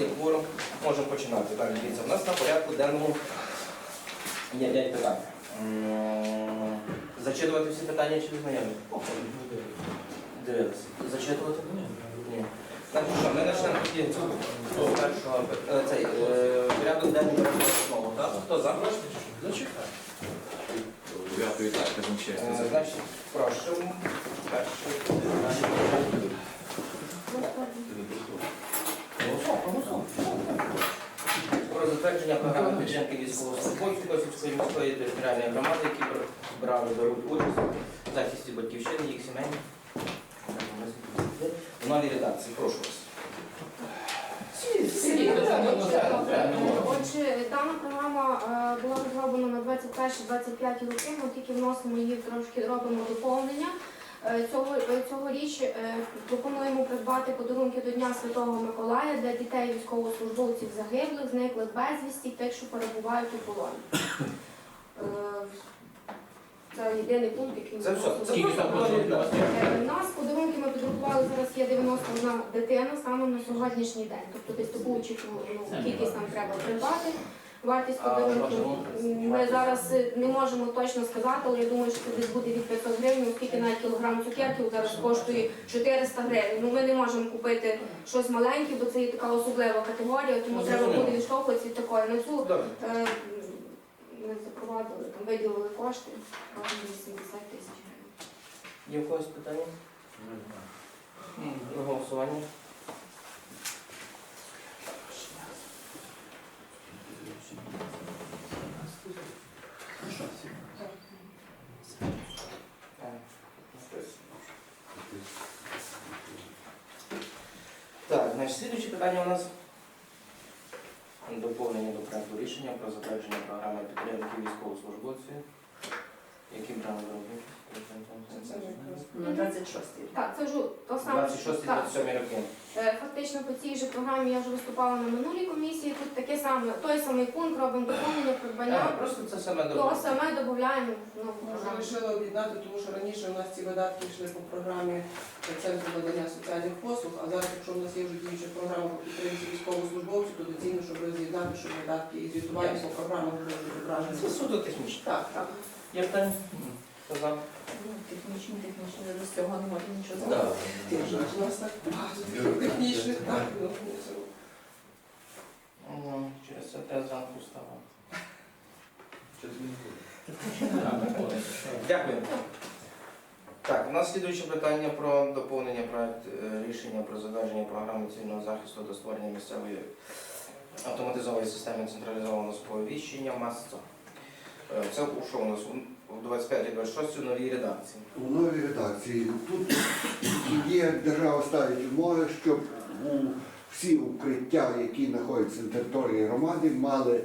є кворум, можемо починати. Так, дивіться, у нас на порядку денному є 5 питань. Зачитувати всі питання чи знайомі? Дивилися. Зачитувати? Ні. Значить що, ми почнемо тоді з першого е, цей е, порядок денний основу, так? Хто за? Зачекай. Дякую, так, кажемо чесно. Значить, прошу. Перше питання. Про затвердження програми підтримки військовослужбовців Косівської міської територіальної громади, які бр- брали беруть участь в захисті батьківщини, їх сімей. В новій редакції, прошу вас. Отже, дана програма е, була розроблена на 21-25 роки, ми тільки вносимо її трошки робимо доповнення. Е, Цього, е, цьогоріч е, пропонуємо придбати подарунки до Дня Святого Миколая для дітей військовослужбовців загиблих, зниклих безвісті, тих, що перебувають у полоні. Це єдиний пункт, який Це ми все. Це У нас подарунки ми підрахували, зараз є 91 дитина станом на сьогоднішній день. Тобто десь таку ну, кількість нам треба придбати. Вартість А ми зараз е, не можемо точно сказати, але я думаю, що це десь буде від 500 гривень, оскільки навіть кілограм цукерків зараз коштує 400 гривень. Ну ми не можемо купити щось маленьке, бо це є така особлива категорія, тому Ну, треба буде відштовхуватися від такої. На цю е, ми запровадили, там виділили кошти, кожен 80 тисяч гривень. Є в когось питання? Голосування. Так, значить, слідуюче питання у нас доповнення до проекту рішення про затвердження програми підтримки військовослужбовців, які брали робити. На 26-й. Так, це ж то саме. 26-27 роки. Е, Фактично по цій же програмі я вже виступала на минулій комісії. Тут таке саме, той самий пункт робимо доповнення А, придбання. Просто це саме То добре. саме додаємо в нову програму. об'єднати, тому що раніше у нас ці видатки йшли по програмі Центру надання соціальних послуг, а зараз, якщо у нас є вже діюча програма по підтримці військовослужбовців, то доцільно, щоб роз'єднати, щоб видатки і звітування по програмах вже Це відображені. суто технічно. Так, так. Є питання? Хто за? Ну, Технічні, технічні, без цього не можна нічого зробити. У нас так багато технічних, так. ну, Через це треба зранку вставати. Дякую. Так, у нас слідуюче питання про доповнення проект е, рішення про затвердження програми цивільного захисту до створення місцевої автоматизованої системи централізованого сповіщення МАСЦО. Це у що у нас у 25-26 новій редакції. У новій редакції тут є держава ставить умови, щоб у всі укриття, які знаходяться на території громади, мали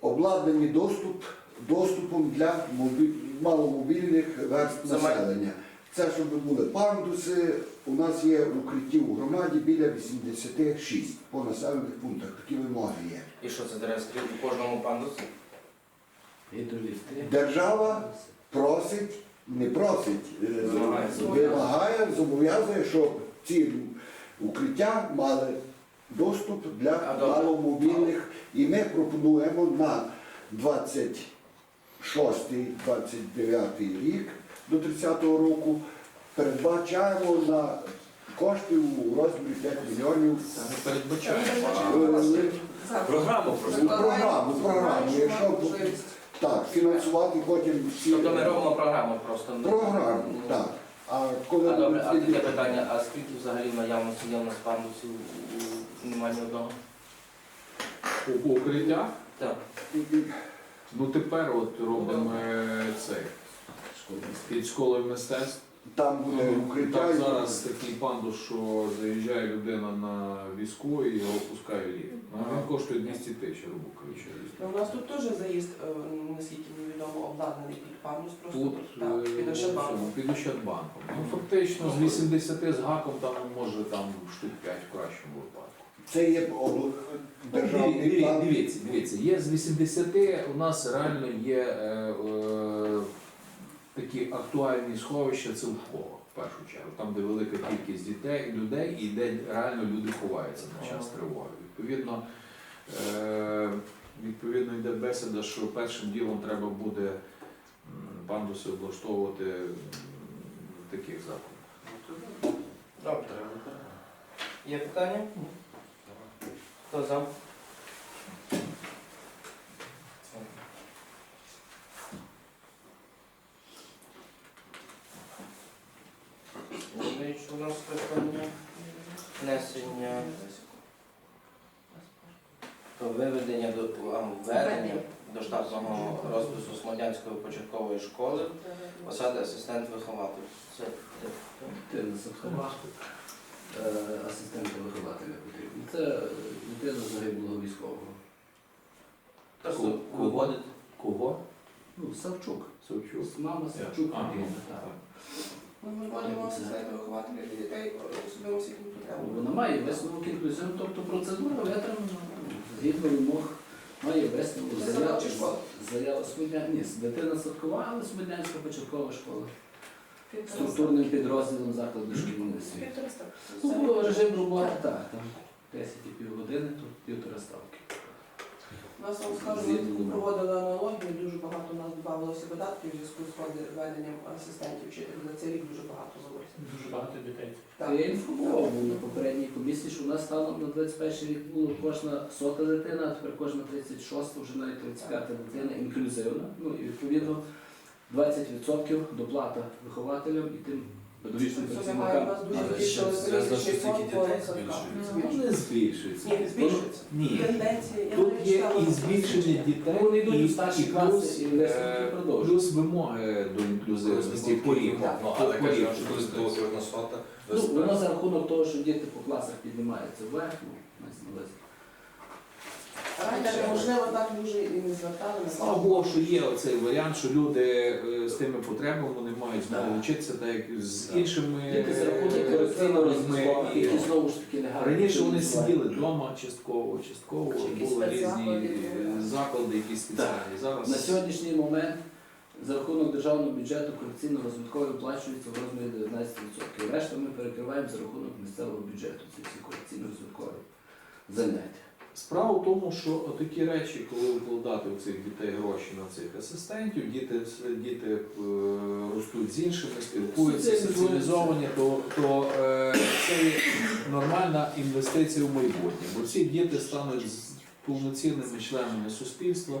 обладнаний доступ доступом для мобі- маломобільних верст населення. Це щоб були пандуси. У нас є укриття у громаді біля 86 по населених пунктах. Такі вимоги є. І що це треба скрити у кожному пандусі? Держава просить, не просить, е, Вимагає. зобов'язує, щоб ці укриття мали доступ для маломобільних. І ми пропонуємо на 26-29 рік до 30-го року передбачаємо на кошти у розмірі 5 мільйонів. Передбачаємо. Е, Програму. Програму, програму, якщо. Так, фінансувати потім всі Тобто ми робимо програму просто. програму. Так. А коли А добре, а таке питання, а скільки взагалі в наявності є у нас пандусів у немає ні одного? У укриття? Так. Ну тепер от робимо е, цей під школою мистецтв. Там буде укриття. Так зараз такий пандус, що заїжджає людина на візку і його опускає ліфт. Ну, Він коштує 200 тисяч. Ну, У нас тут теж заїзд, е, наскільки мені відомо, обладнаний під пандус, просто Тут так, е, під Ощадбанком. під Ощадбанком. Ну фактично з 80 з гаком там може там штук 5 в кращому випадку. Це є об- державний Диві- план. Дивіться, дивіться, є з 80 у нас реально є е, е, такі актуальні сховища, це в школах. в першу чергу, там, де велика кількість дітей, людей і де реально люди ховаються на час тривоги. Відповідно, е, відповідно йде бесіда, що першим ділом треба буде пандуси облаштовувати в таких закладах. Добре. Є питання? Хто за? Слідуюче у нас питання внесення про виведення до введення до штатного розпису Смолянської початкової школи посади асистент вихователь. Це. Е, Асистента вихователя потрібно. Це дитина загиблого військового. Тобто Кого? Кого? Ну, Савчук. Савчук? Мама Савчук. Ага, потрібна, так. Ми виводимо асистента вихователя для дітей особливо освітню потребу. Вона має висновок інклюзивну, тобто процедура витримана згідно вимог. Має висновок. Заява, садочок школа? заява Смодня... Ні, дитина садкова, але Смодянська початкова школа. Структурним підрозділом закладу дошкільної освіти. Півтораста. Ну, режим роботи, так, там 10,5 години, тут півтора ставки. У нас вам скажу, ми проводили аналогію, дуже багато у нас додавалося видатків у зв'язку з введенням асистентів вчителів. За цей рік дуже багато залишилося. Дуже багато дітей. Так. Я інформував був на попередній комісії, що у нас станом на 21 рік було кожна сота дитина, а тепер кожна 36, вже навіть 35 дитина інклюзивна. Ну і відповідно 20% доплата вихователям і тим педагогічним Це лягає, у працівникам. нас дуже Але що стільки фонд дітей збільшується. Ну, не збільшується. Ні, не збільшується. Ні. Тенденція, я Тут навіть є читала і збільшення дітей, Вони йдуть і, у старші і класи, і висновки е, продовжують. плюс вимоги до інклюзивності. Так. Ну, але По що колись було одна сота. Ну, воно за рахунок того, що діти по класах піднімаються вверх, ну, мається на увазі. Раніше, можливо, так дуже і не звертали на Слава Богу, що є оцей варіант, що люди е, з тими потребами вони мають змогу Так. вчитися так як з Так. іншими Діти за рахунок е, людьми. розвитку, І які знову ж таки не Раніше вони сиділи вдома частково, частково Чи якісь були різні спецзаклади е, заклади, якісь спеціальні. Зараз На сьогоднішній момент за рахунок державного бюджету корекційно-розвиткові оплачуються в розмірі 19%. Решта ми перекриваємо за рахунок місцевого бюджету ці всі корекційно-розвиткові заняття. Справа в тому, що такі речі, коли вкладати у цих дітей гроші на цих асистентів, діти, діти е, ростуть з іншими, спілкуються, соціалізовані, то, то е, це є нормальна інвестиція в майбутнє. Бо ці діти стануть повноцінними членами суспільства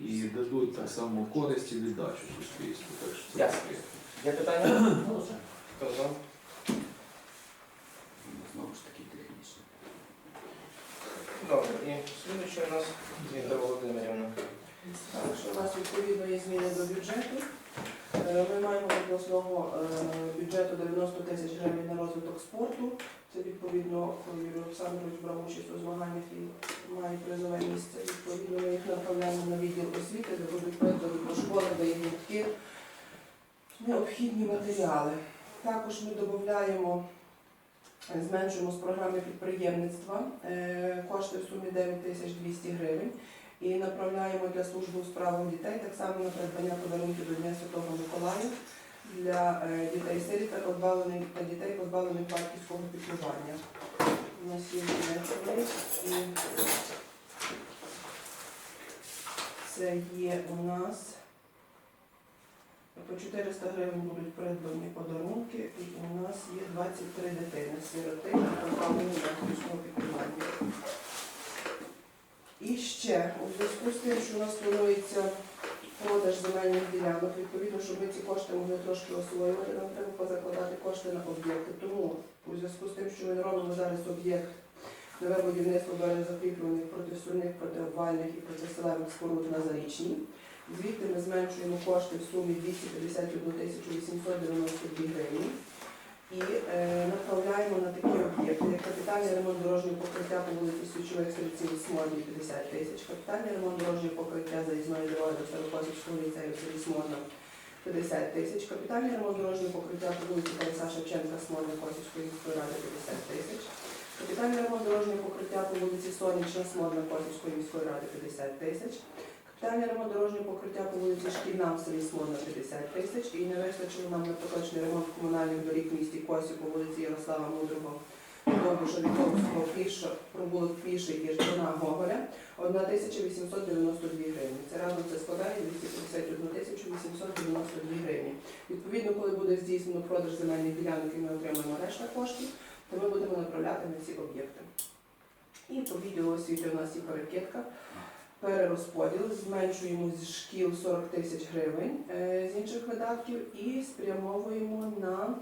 і дадуть так само користь і віддачу суспільству. Так що це. Є питання? Хто за? Знову ж таки технічно. Добре. І слідуюче у нас Віта Володимирівна. Так, що у нас відповідно є зміни до бюджету. Е, Ми маємо з обласного е, бюджету 90 тисяч гривень на розвиток спорту. Це відповідно Юрій Олександрович брав участь у змаганнях і має призове місце. Відповідно, ми їх направляємо на відділ освіти, де будуть передані до школи, де є гуртки, необхідні матеріали. Також ми додаємо, е, зменшуємо з програми підприємництва е, кошти в сумі 9 тисяч 200 гривень і направляємо для служби у справах дітей так само на придбання подарунків до Дня Святого Миколая для е, дітей сиріт та позбавлених та дітей, позбавлених батьківського піклування. У нас є документи і це є у нас по 400 гривень будуть придбані подарунки, і у нас є 23 дитини сироти, позбавлені батьківського піклування. І ще у зв'язку з тим, що у нас планується продаж земельних ділянок, відповідно, щоб ми ці кошти могли трошки освоювати, нам треба позакладати кошти на об'єкти. Тому у зв'язку з тим, що ми робимо зараз об'єкт нове будівництво закріплених протисульних, протиобвальних і протиселевих споруд на зарічній. Звідти ми зменшуємо кошти в сумі 251 892 гривні і е, направляємо на такі об'єкти, як капітальний ремонт дорожнього покриття по вулиці Свічових стрільців Смодні 50 тисяч, капітальний ремонт дорожнього покриття заїзної дороги до Старокосівського ліцею в Смодна 50 тисяч, капітальний ремонт дорожнього покриття по вулиці Тараса Шевченка Смодна Косівської міської ради 50 тисяч, капітальний ремонт дорожнього покриття по вулиці Сонячна Смодна Косівської міської ради 50 тисяч, Капітальний ремонт дорожнього покриття по вулиці Шкільна в селі Смодна 50 тисяч. І не вистачило нам на поточний ремонт комунальних доріг в місті Косі по вулиці Ярослава Мудрого. Довбуша Вітовського піша, пробулок піший Ждана Гоголя 1892 гривні. Це разом це складає 251 тисячу 892 гривні. Відповідно, коли буде здійснено продаж земельних ділянок і ми отримаємо решта коштів, то ми будемо направляти на ці об'єкти. І по відділу освіти у нас є перекидка. Перерозподіл, зменшуємо з шкіл 40 тисяч гривень е, з інших видатків і спрямовуємо на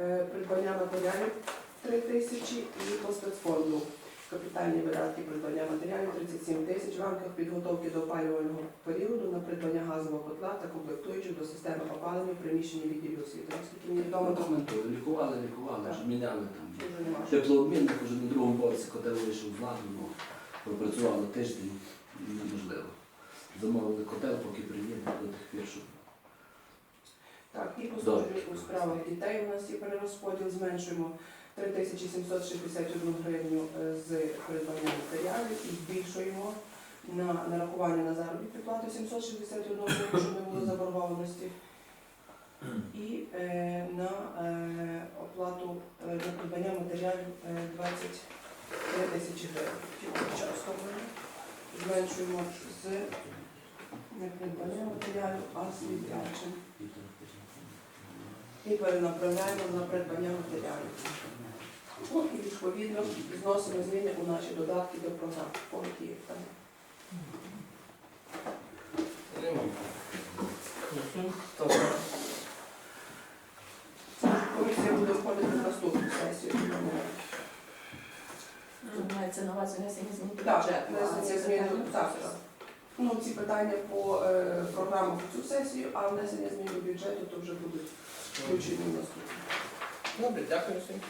е, придбання матеріалів 3 тисячі і по спецфонду капітальні видатки придбання матеріалів 37 тисяч в рамках підготовки до опалювального періоду на придбання газового котла та комплектуючих до системи опалення в приміщенні відділу освіти. Наскільки мені відомо, то Документую, лікували, лікували, вже міняли там. дуже нема. Теплообмінник вже на другому поверсі котел вийшов з ладу, ну, пропрацювали тиждень, неможливо. Замовили котел, поки приїде до тих пір, щоб Так, і по службі у справах дітей у нас є перерозподіл, зменшуємо 3761 гривню е, з придбання матеріалів і збільшуємо на нарахування на заробітну плату 761 гривню, щоб не було заборгованості. І е, на е, оплату е, на придбання матеріалів е, 23 тисячі гривень. Зменшуємо з не придбання матеріалів, а з віддячим і перенаправляємо на придбання матеріалів. І відповідно зносимо зміни у наші додатки до програм. По які увазі внесення змін до Так, бюджету. внесення змін до так, так. Ну, ці питання по е, програмах в цю сесію, а внесення змін до бюджету то вже будуть включені в наступну. Добре, дякую всім.